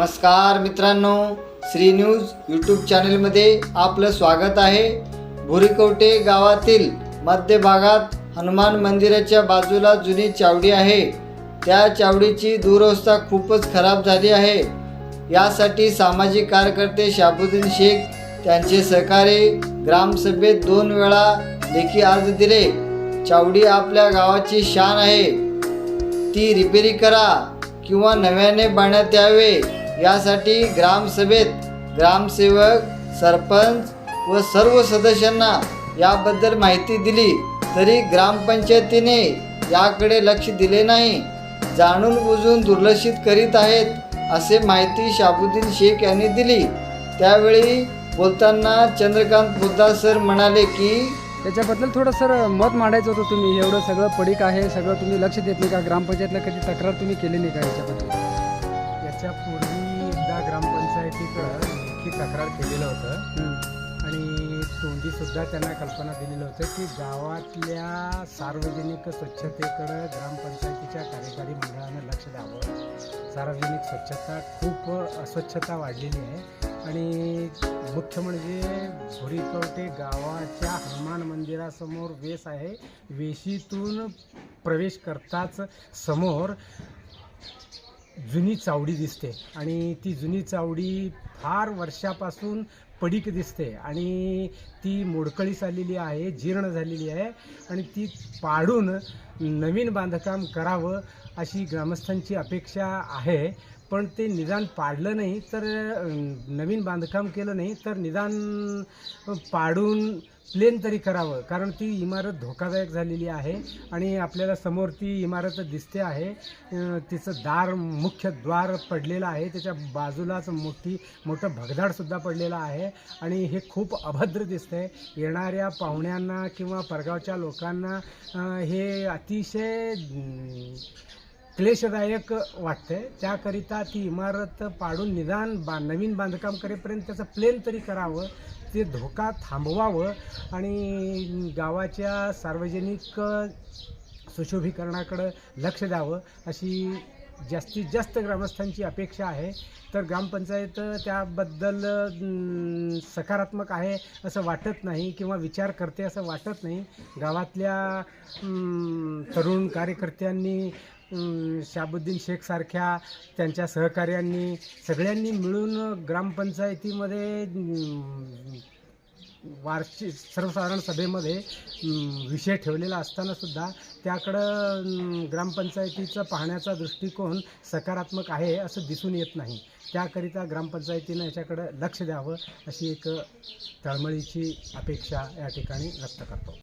नमस्कार मित्रांनो Shri news YouTube चॅनलमध्ये आपलं स्वागत आहे. भुरीकवटे गावातील मध्य भागात हनुमान मंदिराच्या बाजूला जुनी चावडी आहे. त्या चावडीची दुरवस्था खूपच खराब झाली आहे. यासाठी सामाजिक कार्यकर्ते शाबुद्दीन शेख त्यांचे सहकारी ग्रामसभेत दोन वेळा लेखी अर्ज दिले. चावडी आपल्या गावाची शान आहे. ती रिपेरी करा किंवा नव्याने बांधण्यात यावे. यासाठी ग्रामसभेत ग्रामसेवक सरपंच व सर्व सदस्यांना याबद्दल माहिती दिली तरी ग्रामपंचायतीने याकडे लक्ष दिले नाही. जाणून बुजून दुर्लक्षित करीत आहेत असे माहिती शाबुद्दीन शेख यांनी दिली. त्यावेळी बोलताना चंद्रकांत पोद्दार सर म्हणाले की त्याच्याबद्दल थोडं सर मत मांडायचं होतं तुम्ही. एवढं सगळं पडीक आहे सगळं तुम्ही लक्ष देत नाही का? ग्रामपंचायतला कधी तक्रार तुम्ही केली नाही का याच्याबद्दल? याच्यापूर्वी एकदा ग्रामपंचायतीकडं लेखी तक्रार केलेलं होतं. आणि तोंडीसुद्धा त्यांना कल्पना दिलेलं होतं की गावातल्या सार्वजनिक स्वच्छतेकडं ग्रामपंचायतीच्या कार्यकारी मंडळानं लक्ष द्यावं. सार्वजनिक स्वच्छता खूप अस्वच्छता वाढलेली आहे. आणि मुख्य म्हणजे भुरीकवटे गावाच्या हनुमान मंदिरासमोर वेस आहे. वेशीतून प्रवेश करताच समोर जुनी चावडी दिसते. आणि ती जुनी चावडी फार वर्षापासून पडीक दिसते. आणि ती मोडकळीस आलेली आहे जीर्ण झालेली आहे. आणि ती पाडून नवीन बांधकाम करावं अशी ग्रामस्थांची अपेक्षा आहे. पण ते निदान पाडलं नाही तर नवीन बांधकाम केलं नाही तर निदान पाडून प्लेन तरी करावं. कारण ती इमारत धोकादायक झालेली आहे आणि आपल्याला समोर ती इमारत दिसते आहे. तिचं दार मुख्य द्वार पडलेलं आहे. त्याच्या बाजूलाच मोठी मोठं भगदाडसुद्धा पडलेलं आहे. आणि हे खूप अभद्र दिसतंय. येणाऱ्या पाहुण्यांना किंवा परगावच्या लोकांना हे अतिशय क्लेशदायक वाटतंय. त्याकरिता ती इमारत पाडून निदान बा नवीन बांधकाम करेपर्यंत त्याचं प्लेन तरी करावं ते धोका थांबवावं आणि गावाच्या सार्वजनिक सुशोभीकरणाकडं लक्ष द्यावं अशी जास्तीत जास्त ग्रामस्थांची अपेक्षा आहे. तर ग्रामपंचायत त्याबद्दल सकारात्मक आहे असं वाटत नाही किंवा विचार करते असं वाटत नाही. गावातल्या तरुण कार्यकर्त्यांनी शाबुद्दीन शेखसारख्या त्यांच्या सहकार्यांनी सगळ्यांनी मिळून ग्रामपंचायतीमध्ये वार्षिक सर्वसाधारण सभेमध्ये विषय ठेवलेला असतानासुद्धा त्याकडं ग्रामपंचायतीचा ग्रामपंचायतीचं पाहण्याचा दृष्टिकोन सकारात्मक आहे असं दिसून येत नाही. त्याकरिता ग्रामपंचायतीनं याच्याकडं लक्ष द्यावं अशी एक तळमळीची अपेक्षा या ठिकाणी व्यक्त करतो.